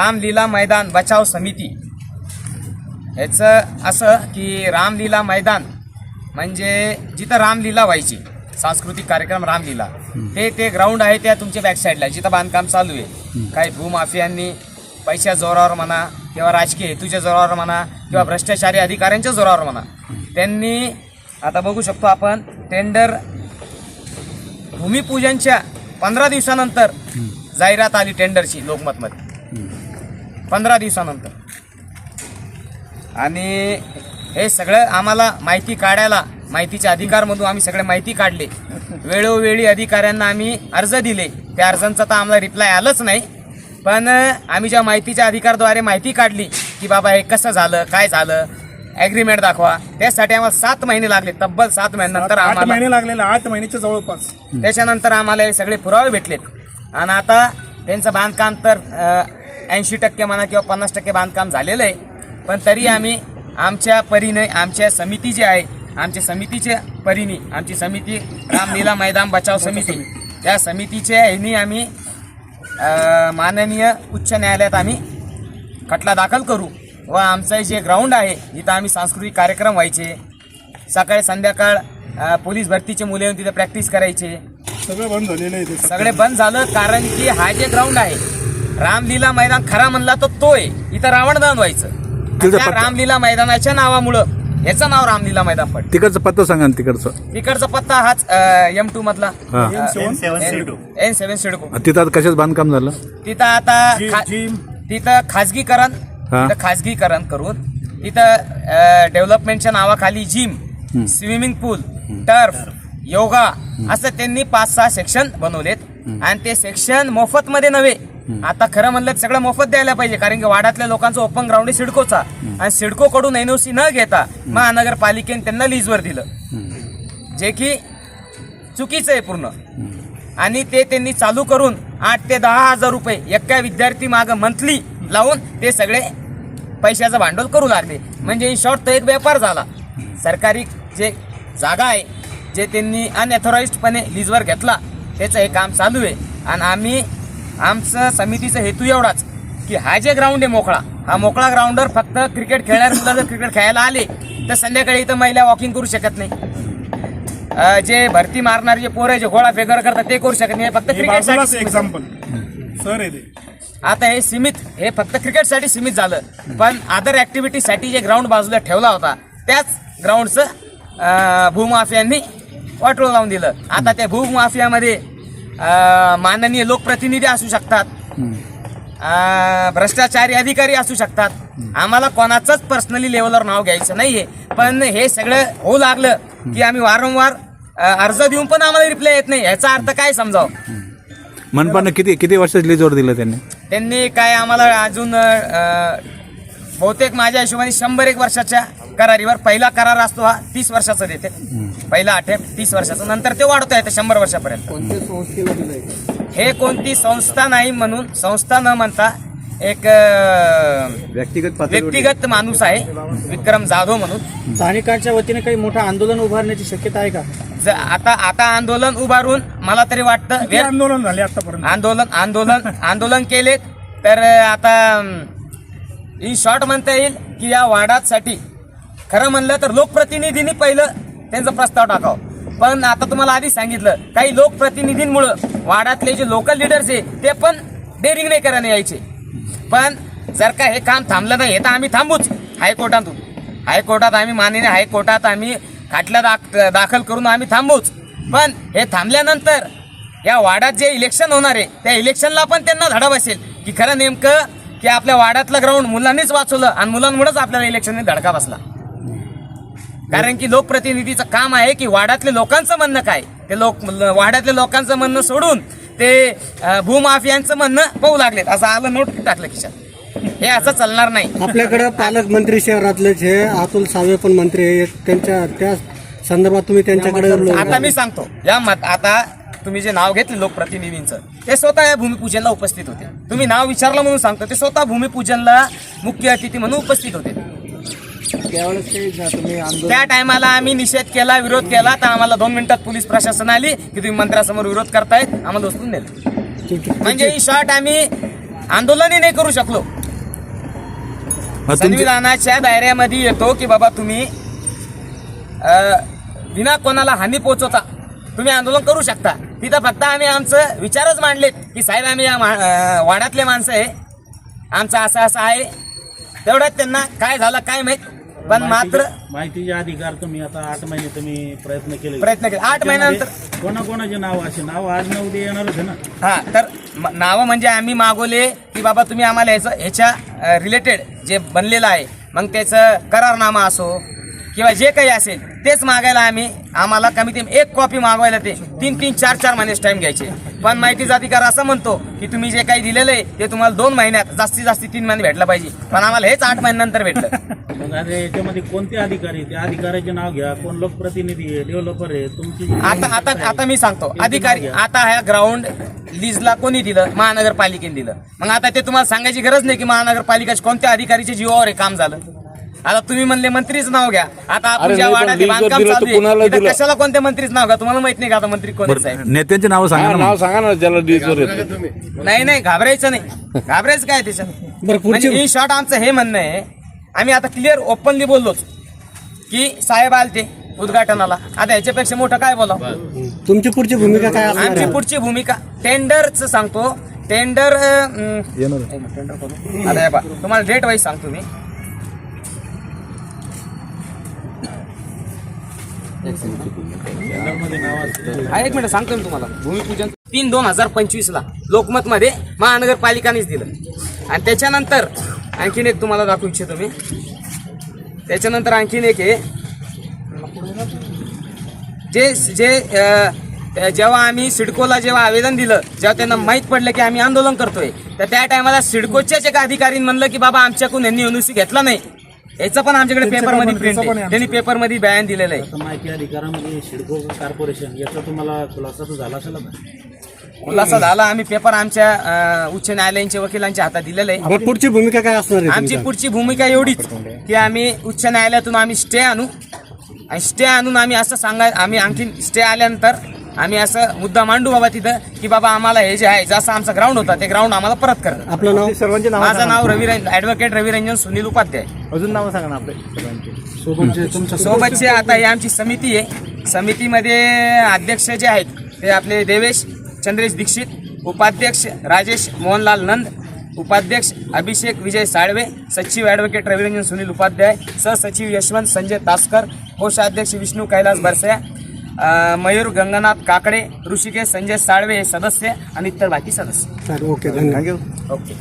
रामलीला मैदान बचाव समिती. ह्याचं असं की रामलीला मैदान म्हणजे जिथं रामलीला व्हायची सांस्कृतिक कार्यक्रम रामलीला. ते ते ग्राउंड आहे त्या तुमच्या बॅक साईडला जिथं बांधकाम चालू आहे. काही भूमाफियांनी पैशा जोरावर म्हणा किंवा राजकीय हेतूच्या जोरावर म्हणा किंवा भ्रष्टाचारी अधिकाऱ्यांच्या जोरावर म्हणा. त्यांनी आता बघू शकतो आपण टेंडर भूमिपूजनच्या पंधरा दिवसानंतर जाहिरात आली टेंडरची लोकमतमध्ये. पंधरा दिवसानंतर. आणि हे सगळं आम्हाला माहिती काढायला माहितीच्या अधिकारमधून आम्ही सगळे माहिती काढले. वेळोवेळी अधिकाऱ्यांना आम्ही अर्ज दिले. त्या अर्जांचा तर आम्हाला रिप्लाय आलंच नाही. पण आम्ही ज्या माहितीच्या अधिकारद्वारे माहिती काढली की बाबा हे कसं झालं काय झालं ॲग्रीमेंट दाखवा. त्यासाठी आम्हाला सात महिने लागले. तब्बल सात महिन्यानंतर आम्हाला महिने लागलेले आठ महिन्याच्या जवळपास. त्याच्यानंतर आम्हाला हे सगळे पुरावे भेटलेत. आणि आता त्यांचं बांधकाम तर ऐंशी टक्के म्हणा किंवा पन्नास टक्के बांधकाम झालेलं आहे. पण तरी आम्ही आमच्या परीने आमच्या समिती जी आहे आमच्या समितीच्या परीने आमची समिती रामलीला मैदान बचाव समिती त्या समितीच्या ह्यानी आम्ही माननीय उच्च न्यायालयात आम्ही खटला दाखल करू व आमचं जे ग्राउंड आहे जिथं आम्ही सांस्कृतिक कार्यक्रम व्हायचे. सकाळी संध्याकाळ पोलीस भरतीचे मुले येऊन तिथे प्रॅक्टिस करायचे. सगळं बंद झालेलं सगळे बंद झालं कारण की हा जे ग्राउंड आहे रामलीला मैदान खरा म्हणला तर तो आहे इथं रावणदहन व्हायचं. त्या पत्ता- रामलीला मैदानाच्या नावामुळं याचं नाव रामलीला मैदान पडलं. तिकडचा पत्ता सांगा ना तिकडचं. तिकडचा पत्ता हाच एम टू मधला. हा. एन सेव्हन सिडको तिथं आता कशाच बांधकाम झालं? तिथं आता खा-. तिथं खाजगीकरण हा. तिथं खाजगीकरण करून तिथं डेव्हलपमेंटच्या नावाखाली gym swimming pool turf yoga असं त्यांनी पाच सहा सेक्शन बनवलेत. आणि ते सेक्शन मोफत मध्ये नव्हे आता खरं म्हणलं सगळं मोफत द्यायला पाहिजे कारण की वाड्यातल्या लोकांचा ओपन ग्राउंड आहे. सिडकोचा आणि सिडको कडून एनओसी न घेता महानगरपालिकेने त्यांना लीजवर दिलं. जे की चुकीचं आहे पूर्ण. आणि ते त्यांनी चालू करून आठ ते दहा हजार रुपये एका विद्यार्थी माग मंथली लावून ते सगळे पैशाचं भांडवल करू लागले. म्हणजे इन शॉर्ट तो एक व्यापार झाला. सरकारी जे जागा आहे जे त्यांनी अनएथॉराइज्डपणे लीजवर घेतला त्याचं हे काम चालू आहे. आणि आम्ही आमचं समितीचा हेतू एवढाच की हा जे ग्राउंड आहे मोकळा हा मोकळा ग्राउंडवर फक्त क्रिकेट खेळणारे मुलं जर क्रिकेट खेळायला आले तर संध्याकाळी इथं महिला वॉकिंग करू शकत नाही. जे भरती मारणारे जे पोरं जे गोळा फेगर करतात ते करू शकत नाही. फक्त सीमित. एक्झाम्पल सर आता हे सीमित हे फक्त क्रिकेटसाठी सीमित झालं. पण अदर ऍक्टिव्हिटीसाठी जे ग्राउंड बाजूला ठेवला होता त्याच ग्राउंडचं भूमाफियांनी वाटोळ लावून दिलं. आता त्या भूमाफियामध्ये माननीय लोकप्रतिनिधी असू शकतात. भ्रष्टाचारी अधिकारी असू शकतात. आम्हाला कोणाचंच पर्सनली लेवलवर नाव घ्यायचं नाहीये. पण हे सगळं होऊ लागलं की आम्ही वारंवार अ, अर्ज देऊन पण आम्हाला रिप्लाय येत नाही. याचा अर्थ काय समजावं? मनपानं किती किती वर्षाची लीजवर दिलं त्यांनी? त्यांनी काय आम्हाला अजून अ, बहुतेक माझ्या हिशोबाने शंभर एक वर्षाच्या करारीवर पहिला करार असतो हा तीस वर्षाचा देते. पहिला अटेम्प तीस वर्षाचा. नंतर ते वाढवता येतं शंभर वर्षापर्यंत. हे कोणती संस्था नाही म्हणून संस्था न म्हणता एक व्यक्तिगत व्यक्तिगत माणूस आहे विक्रम जाधव म्हणून. स्थानिकांच्या वतीने काही मोठं आंदोलन उभारण्याची शक्यता आहे का? आता आता आंदोलन उभारून मला तरी वाटतं आंदोलन झाले आतापर्यंत? आंदोलन आंदोलन आंदोलन केलेत. तर आता इन शॉर्ट म्हणता येईल की या वाडासाठी खरं म्हणलं तर लोकप्रतिनिधींनी पहिलं त्यांचा प्रस्ताव टाकावं. पण आता तुम्हाला आधी सांगितलं काही लोकप्रतिनिधींमुळं वाडातले जे लोकल लिडर्स आहे ते पण डेअरिंग नाही करायला यायचे. पण जर का हे काम थांबलं नाही हे तर आम्ही थांबूच. हायकोर्टातून. हायकोर्टात आम्ही माननीय हायकोर्टात आम्ही खाटला दाख दाखल करून आम्ही थांबूच. पण हे थांबल्यानंतर या वाड्यात जे इलेक्शन होणार आहे त्या इलेक्शनला पण त्यांना धडा बसेल. की खरं नेमकं की आपल्या वाड्यातलं ग्राउंड मुलांनीच वाचवलं आणि मुलांमुळेच आपल्याला इलेक्शनने धडका बसला. कारण की लोकप्रतिनिधीचं काम आहे की वाड्यातल्या लोकांचं म्हणणं काय? ते लोक वाड्यातल्या लोकांचं म्हणणं सोडून ते भूमाफियांचं म्हणणं पाहू लागलेत. असं आलं नोट टाकलं खिशात. हे असं चालणार नाही. आपल्याकडे पालकमंत्री शहरातलेच हे अतुल सावे पण मंत्री आहे त्यांच्या त्या संदर्भात तुम्ही त्यांच्याकडे आता मी सांगतो या मत आता तुम्ही जे नाव घेतले लोकप्रतिनिधींचं ते स्वतः या भूमिपूजनला उपस्थित होते. तुम्ही नाव विचारलं म्हणून सांगतो ते स्वतः भूमिपूजनला मुख्य अतिथी म्हणून उपस्थित होते. त्या टायमाला आम्ही निषेध केला विरोध केला तर आम्हाला दोन मिनिटात पोलीस प्रशासन आली की तुम्ही मंत्र्यासमोर विरोध करतायत आम्हाला उचलून नेलं. म्हणजे शॉर्ट आम्ही आंदोलनही नाही करू शकलो. संविधानाच्या दायऱ्यामध्ये येतो की बाबा तुम्ही विना कोणाला हानी पोहोचवता तुम्ही आंदोलन करू शकता. तिथं फक्त आम्ही आमचं विचारच मांडलेत की साहेब आम्ही या वाड्यातले माणसं आहे. आमचं असं असं आहे. तेवढ्यात त्यांना काय झालं काय माहीत? पण मात्र माहितीचे अधिकार तुम्ही आता आठ महिने तुम्ही प्रयत्न केले. प्रयत्न केले. आठ महिन्यानंतर- कोणाकोणाचे नाव असे? नाव आज न उद्या येणारच आहे ना? हा तर म- नावं म्हणजे आम्ही मागवले की बाबा तुम्ही आम्हाला याचं ह्याच्या रिलेटेड जे बनलेलं आहे मग त्याचं करारनामा असो किंवा जे काही असेल तेच मागायला आम्ही आम्हाला कमीत कमी एक कॉपी मागवायला ते तीन तीन चार चार महिन्याच टाइम घ्यायचे. पण माहितीचा अधिकार असं म्हणतो की तुम्ही जे काही दिलेलं आहे ते तुम्हाला दोन महिन्यात जास्तीत जास्त तीन महिने भेटलं पाहिजे. पण आम्हाला हेच आठ महिन्यानंतर भेटलं. मग आता याच्यामध्ये कोणते अधिकारी त्या अधिकाऱ्याचे नाव घ्या. कोण लोकप्रतिनिधी आहे डेव्हलपर आहे तुमची जी आता आता आता मी सांगतो. अधिकारी आता ह्या ग्राउंड लीजला कोणी दिलं? महानगरपालिकेने दिलं. मग आता ते तुम्हाला सांगायची गरज नाही की महानगरपालिकेच्या कोणत्या अधिकारीच्या जीवावर हे काम झालं. आता तुम्ही म्हणले मंत्रीचं नाव घ्या. आता आपण ज्या वाड्यात बांधकाम चालू आहे तिथं कशाला कोणत्या मंत्रीचं नाव घ्या? तुम्हाला माहीत नाही का आता मंत्री कोण आहेत साहेब नेत्यांची नावं सांगा ना मग. सांगा ना ज्याला येतो. नाही नाही घाबरायचं नाही. घाबरायचं काय त्याच्यात? बरं पुढची म्हणजे इन शॉर्ट आमचं हे म्हणणं आहे आम्ही आता क्लिअर ओपनली बोललोच की साहेब आलते उद्घाटनाला. आता याच्यापेक्षा मोठं काय बोला तुमची पुढची भूमिका काय असणार आमची आहे? पुढची भूमिका टेंडरच सांगतो. टेंडर आहे. आता हे पहा, तुम्हाला डेट वाईज सांगतो मी. हा एक मिनिट सांगतो मी तुम्हाला. भूमिपूजन तीन दोन हजार पंचवीस ला लोकमत मध्ये महानगरपालिकानेच दिलं. आणि त्याच्यानंतर आणखीन एक तुम्हाला दाखवू इच्छितो मी. त्याच्यानंतर आणखीन एक आहे जे जे जेव्हा आम्ही सिडकोला जेव्हा आवेदन दिलं जेव्हा त्यांना माहीत पडलं की आम्ही आंदोलन करतोय तर त्या टायमाला सिडकोच्याच एका अधिकारीने म्हणलं की बाबा आमच्याकडून यांनी एनओसी घेतला नाही. याचं पण आमच्याकडे पेपरमध्ये प्रिंट आहे. त्यांनी पेपरमध्ये बयान दिलेलं आहे. माहिती अधिकारामध्ये सिडको कॉर्पोरेशन याचा तुम्हाला खुलासा तर झाला असेल खुलासा झाला. आम्ही पेपर आमच्या उच्च न्यायालयांच्या वकिलांच्या हातात दिलेलं आहे. पुढची भूमिका काय असणार आहे आमची? पुढची भूमिका एवढीच की आम्ही उच्च न्यायालयातून आम्ही स्टे आणू. आणि स्टे आणून आम्ही असं सांगाय आम्ही आणखीन स्टे आल्यानंतर आम्ही असं मुद्दा मांडू बाबा तिथं की बाबा आम्हाला हे जे आहे जसं आमचा ग्राउंड होता ते ग्राउंड आम्हाला परत करा. आपलं नाव? माझं नाव रवी ऍडव्होकेट रविरंजन सुनील उपाध्याय. अजून नावं सांगा ना आपले सोबतचे आता ही आमची समिती आहे. समितीमध्ये अध्यक्ष जे आहेत ते आपले देवेश चंद्रेश दीक्षित उपाध्यक्ष राजेश मोहनलाल नंद उपाध्यक्ष अभिषेक विजय साळवे सचिव ॲडव्होकेट रविरंजन सुनील उपाध्याय सहसचिव यशवंत संजय तासकर कोषाध्यक्ष विष्णू कैलास बरसया मयूर गंगनाथ काकडे ऋषिकेश संजय साळवे हे सदस्य आणि इतर बाकी सदस्य. ओके धन्यवाद. ओके.